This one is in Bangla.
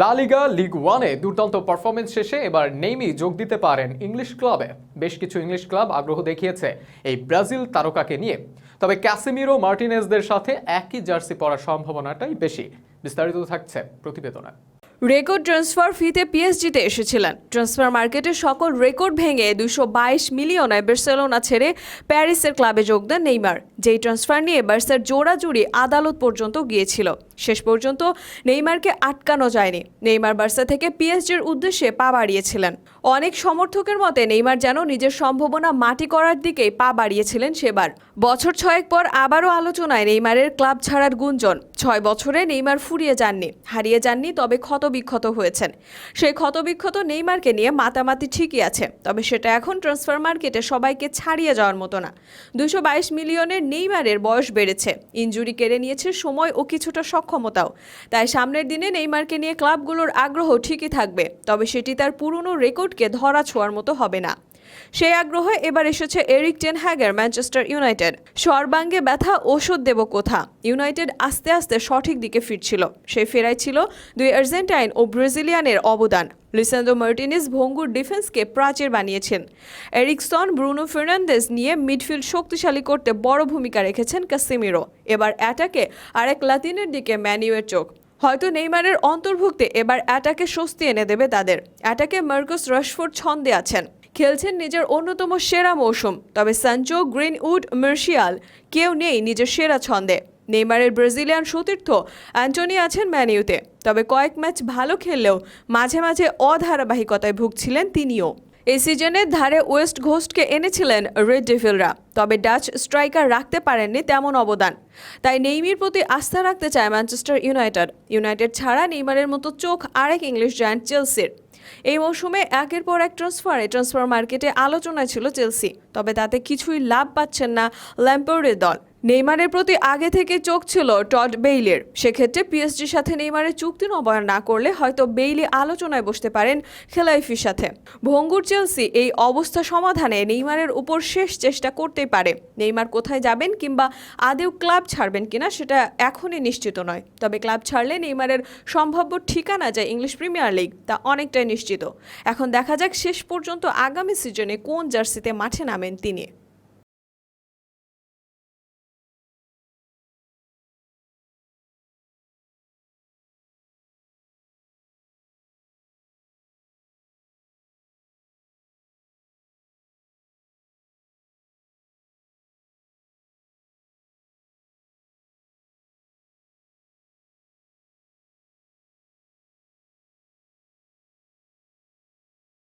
লা লিগা ওয়ানে দুর্দান্ত পারফরমেন্স শেষে এবার নেইমি যোগ দিতে পারেন ইংলিশ ক্লাবে। বেশ কিছু ইংলিশ ক্লাব আগ্রহ দেখিয়েছে এই ব্রাজিল তারকাকে নিয়ে। তবে ক্যাসিমিরো মার্টিনেজদের সাথে একই জার্সি পরার সম্ভাবনাটাই বেশি। বিস্তারিত থাকছে প্রতিবেদনে। রেকর্ড ট্রান্সফার ফিতে পিএসজিতে এসেছিলেন। ট্রান্সফার মার্কেটে সকল রেকর্ড ভেঙে দুশো বাইশ মিলিয়নে বার্সেলোনা ছেড়ে প্যারিসের ক্লাবে যোগ দেন নেইমার, যেই ট্রান্সফার নিয়ে বার্সার জোড়াজুড়ি আদালত পর্যন্ত গিয়েছিল। শেষ পর্যন্ত নেইমারকে আটকানো যায়নি। নেইমার বার্সা থেকে পিএসজির উদ্দেশ্যে পা বাড়িয়েছিলেন। অনেক সমর্থকের মতে নেইমার যেন নিজের সম্ভাবনা মাটি করার দিকেই পা বাড়িয়েছিলেন সেবার। বছর ছয়েক পর আবারও আলোচনায় নেইমারের ক্লাব ছাড়ার গুঞ্জন। ছয় বছরে নেইমার ফুরিয়ে যাননি, হারিয়ে যাননি, তবে ক্ষতবিক্ষত হয়েছেন। সেই ক্ষতবিক্ষত নেইমারকে নিয়ে মাতামাতি ঠিকই আছে, তবে সেটা এখন ট্রান্সফার মার্কেটে সবাইকে ছাড়িয়ে যাওয়ার মতো না। দুশো বাইশ মিলিয়নের নেইমারের বয়স বেড়েছে, ইনজুরি কেড়ে নিয়েছে সময় ও কিছুটা সক্ষমতাও। তাই সামনের দিনে নেইমারকে নিয়ে ক্লাবগুলোর আগ্রহ ঠিকই থাকবে, তবে সেটি তার পুরনো রেকর্ডকে ধরা ছোঁয়ার মতো হবে না। সেই আগ্রহে এবার এসেছে এরিক টেন হ্যাগের ম্যানচেস্টার ইউনাইটেড। সর্বাঙ্গে ব্যথা, ওষুধ দেব কোথা? ইউনাইটেড আস্তে আস্তে সঠিক দিকে ফিরছিল। সেই ফেরাই ছিল দুই আর্জেন্টাইন ও ব্রাজিলিয়ানের অবদান। লিসান্ডো মার্টিনিস ভঙ্গুর ডিফেন্সকে প্রাচীর বানিয়েছেন। এরিকসন, ব্রুনো ফার্নান্দেজ নিয়ে মিডফিল্ড শক্তিশালী করতে বড় ভূমিকা রেখেছেন কাসিমিরো এবার অ্যাটাকে আরেক লাতিনের দিকে ম্যানিউয়ের চোখ। হয়তো নেইমারের অন্তর্ভুক্তে এবার অ্যাটাকে স্বস্তি এনে দেবে তাদের। অ্যাটাকে মার্কোস রাশফোর্ড ছন্দে আছেন। খেলছেন নিজের অন্যতম সেরা মৌসুম, তবে সানচো গ্রিনউড মার্শিয়াল কেউ নেই নিজের সেরা ছন্দে। নেইমারের ব্রাজিলিয়ান সতীর্থ অ্যান্টনি আছেন ম্যানিউতে তবে কয়েক ম্যাচ ভালো খেললেও মাঝে মাঝে অধারাবাহিকতায় ভুগছিলেন তিনিও। এই সিজনের ধারে ওয়েস্ট ঘোস্টকে এনেছিলেন রেড ডেভিলরা, তবে ডাচ স্ট্রাইকার রাখতে পারেননি তেমন অবদান। তাই নেইমির প্রতি আস্থা রাখতে চায় ম্যানচেস্টার ইউনাইটেড। ইউনাইটেড ছাড়া নেইমারের মতো চোখ আরেক ইংলিশ জায়ান্ট চেলসির। এই মৌসুমে একের পর এক ট্রান্সফারে ট্রান্সফার মার্কেটে আলোচনায় ছিল চেলসি তবে তাতে কিছুই লাভ পাচ্ছেন না ল্যাম্পোর্ডের দল। নেইমারের প্রতি আগে থেকে চোখ ছিল টড বেইলের। সেক্ষেত্রে পিএসজির সাথে নেইমারের চুক্তি নবায়ন না করলে হয়তো বেইলি আলোচনায় বসতে পারেন খেলাইফির সাথে। ভঙ্গুর চেলসি এই অবস্থা সমাধানে নেইমারের উপর শেষ চেষ্টা করতেই পারে। নেইমার কোথায় যাবেন কিংবা আদেও ক্লাব ছাড়বেন কিনা সেটা এখনই নিশ্চিত নয়। তবে ক্লাব ছাড়লে নেইমারের সম্ভাব্য ঠিকানা যায় ইংলিশ প্রিমিয়ার লিগ, তা অনেকটাই নিশ্চিত। এখন দেখা যাক শেষ পর্যন্ত আগামী সিজনে কোন জার্সিতে মাঠে নামেন তিনি।